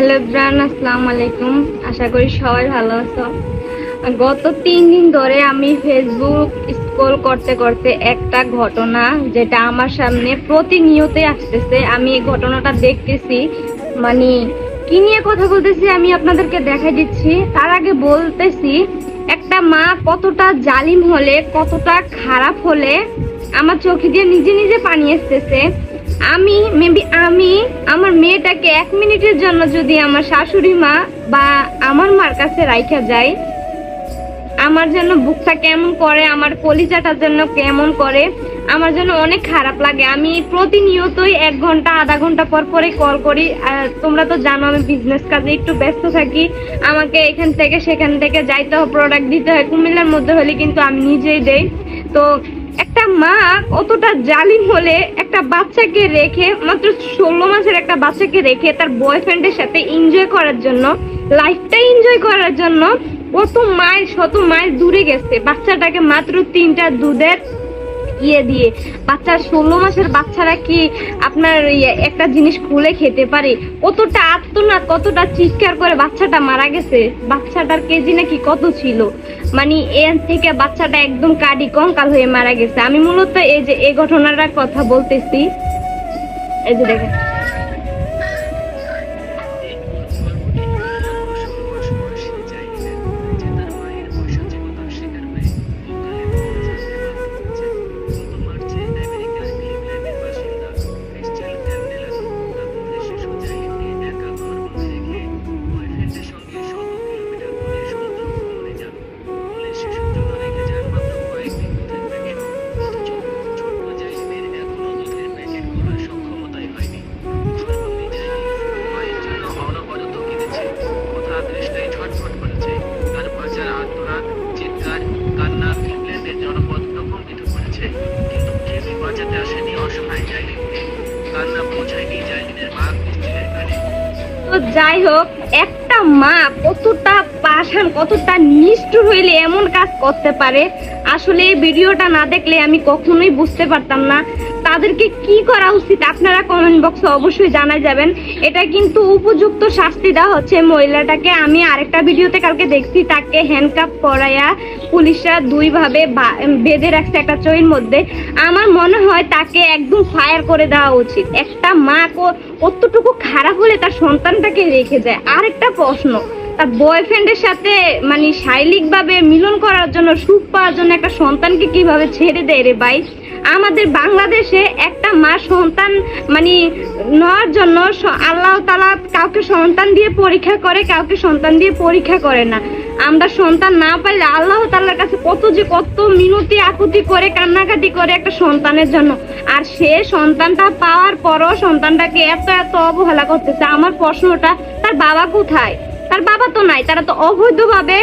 Hello bran, আসসালামু আলাইকুম। আশা করি সবাই ভালো আছো। গত তিন দিন ধরে আমি ফেসবুক স্ক্রল করতে করতে একটা ঘটনা যেটা আমার সামনে প্রতিনিয়তই আসতেছে, আমি এই ঘটনাটা দেখতেছি। মানে কি নিয়ে কথা বলতেছি আমি আপনাদেরকে দেখাই দিচ্ছি। তার আগে বলতেছি, একটা মা কতটা জালিম হলে, কতটা খারাপ হলে আমার চোখে দিয়ে নিজে নিজে পানি আসতেছে। আমি মেবি আমি, আমার মেয়েটাকে এক মিনিটের জন্য যদি আমার শাশুড়ি মা বা আমার মার কাছে রাইখা যায়, আমার জন্য বুকটা কেমন করে, আমার কলিজাটার জন্য কেমন করে, আমার জন্য অনেক খারাপ লাগে। আমি প্রতিনিয়তই এক ঘণ্টা, আধা ঘণ্টা পর পরে কল করি। আর তোমরা তো জানো আমি বিজনেস কাজে একটু ব্যস্ত থাকি। আমাকে এখান থেকে, সেখান থেকে যাইতে হয় প্রোডাক্ট দিতে হয়। কুমিল্লার মধ্যে হলে কিন্তু আমি নিজেই দেই। তো একটা মা কতটা জালিম হলে একটা বাচ্চাকে রেখে, মাত্র ষোলো মাসের একটা বাচ্চাকে রেখে তার বয়ফ্রেন্ডের সাথে এনজয় করার জন্য লাইফটা এনজয় করার জন্য, কত মাইল, শত মাইল দূরে গেছে। বাচ্চাটাকে মাত্র তিনটা দুধের ইয়ে দিয়ে। বাচ্চা, ষোলো মাসের বাচ্চারা কি আপনার ইয়ে একটা জিনিস খুলে খেতে পারে? কতটা আত্মনাদ, কতটা চিৎকার করে বাচ্চাটা মারা গেছে? বাচ্চাটার কেজি নাকি কত ছিল? মানে এর থেকে বাচ্চাটা একদম কাডি কঙ্কাল হয়ে মারা গেছে। আমি মূলত এই যে, এই ঘটনাটার কথা বলতেছি। এই যে দেখেন। তো যাই হোক, একটা মা কতটা পাষাণ, কতটা নিষ্ঠুর হইলে এমন কাজ করতে পারে? আসলে এই ভিডিওটা না দেখলে আমি কখনোই বুঝতে পারতাম না। তাদেরকে কি করা উচিত আপনারা কমেন্ট বক্সে অবশ্যই জানা যাবেন। এটা কিন্তু উপযুক্ত শাস্তি দেওয়া হচ্ছে মহিলাটাকে। আমি আরেকটা ভিডিওতে কালকে দেখছি, তাকে হ্যান্ডকাপ করাইয়া পুলিশরা দুই ভাবে বা- বেঁধে রাখছে একটা চইর মধ্যে। আমার মনে হয় তাকে একদম ফায়ার করে দেওয়া উচিত। একটা মা কো- কতটুকু খারাপ হলে তার সন্তানটাকে রেখে যায় আরেকটা প্রশ্ন, তার বয়ফ্রেন্ডের সাথে মানে শারীরিক ভাবে মিলন করার জন্য, সুখ পাওয়ার জন্য একটা সন্তানকে কীভাবে ছেড়ে দেয় রে ভাই? আমাদের বাংলাদেশে একটা মা সন্তান মানে নেওয়ার জন্য আল্লাহ তালা কাউকে সন্তান দিয়ে পরীক্ষা করে, কাউকে সন্তান দিয়ে পরীক্ষা করে না। আমরা সন্তান না পাইলে আল্লাহ তাল্লার কাছে কত যে কত মিনতি আকুতি করে, কান্নাকাটি করে একটা সন্তানের জন্য। আর সে সন্তানটা পাওয়ার পরও সন্তানটাকে এত এত অবহেলা করতেছে। আমার প্রশ্নটা, তার বাবা কোথায়? তার বাবা তো নাই, তারা তো অবৈধভাবে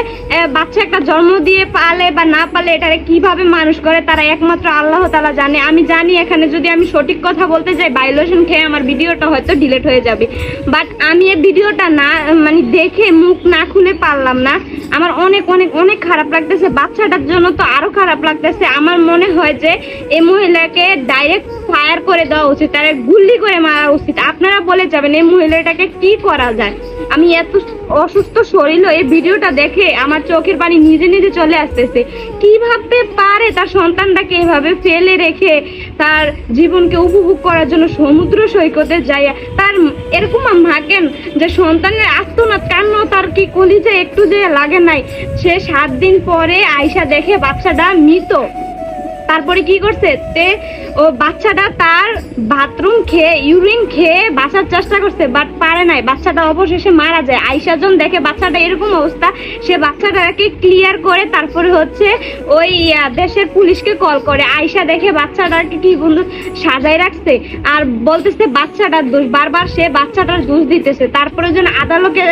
বাচ্চা একটা জন্ম দিয়ে পালে বা না পালে এটারে কীভাবে মানুষ করে, তারা একমাত্র আল্লাহ তালা জানে। আমি জানি এখানে যদি আমি সঠিক কথা বলতে যাই ভাইলেশন খেয়ে আমার ভিডিওটা হয়তো ডিলিট হয়ে যাবে। বাট আমি এই ভিডিওটা না মানে দেখে মুখ না খুলে পারলাম না। আমার অনেক অনেক অনেক খারাপ লাগতেছে। বাচ্চাটার জন্য তো আরও খারাপ লাগতেছে। আমার মনে হয় যে এই মহিলাকে ডাইরেক্ট ফায়ার করে দেওয়া উচিত, তার গুল্লি করে মারা উচিত। আপনারা বলে যাবেন এই মহিলাটাকে কি করা যায়? আমি এত অসুস্থ শরীর এই ভিডিওটা দেখে আমার চোখের পানি নিজে নিজে চলে আসতেছে। কীভাবে পারে তার সন্তানটাকে এভাবে ফেলে রেখে তার জীবনকে উপভোগ করার জন্য সমুদ্র সৈকতে যায়? তার এরকম ভাগেন যে সন্তানের আত্মনাদ কান্না তার কি কলিজে একটু যে লাগে নাই? সে সাত দিন পরে আয়সা দেখে বাচ্চাটা মৃত। তারপরে কি করছে? তে ও বাচ্চাটা তার বাথরুম খেয়ে ইউরিন খেয়ে বাঁচার চেষ্টা করছে বাট পারে নাই। বাচ্চাটা অবশেষে মারা যায়। আইসা জন দেখে বাচ্চাটা এরকম অবস্থা, সে বাচ্চাটাকে ক্লিয়ার করে তারপরে হচ্ছে ওই দেশের পুলিশকে কল করে। আইসা দেখে বাচ্চাটাকে কি বন্ধু সাজায় রাখছে আর বলতেছে বাচ্চাটার দোষ। বারবার সে বাচ্চাটার দোষ দিতেছে। তারপরে যেন আদালতে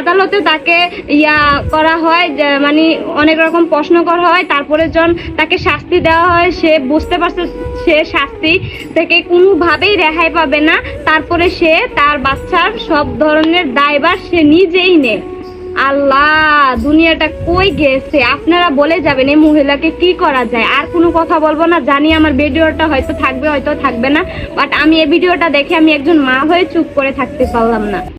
আদালতে তাকে ইয়া করা হয় মানে অনেক রকম প্রশ্ন করা হয়। তারপরে জন তাকে শাস্তি দেওয়া হয়, সে বুঝতে পারছে সে শাস্তি থেকে কোনোভাবেই রেহাই পাবে না। তারপরে সে তার বাচ্চার সব ধরনের দায়ভার সে নিজেই নেয়। আল্লাহ, দুনিয়াটা কই গেছে? আপনারা বলে যাবেন এই মহিলাকে কি করা যায়? আর কোনো কথা বলব না। জানি আমার ভিডিওটা হয়তো থাকবে হয়তো থাকবে না। বাট আমি এই ভিডিওটা দেখে আমি একজন মা হয়ে চুপ করে থাকতে পারলাম না।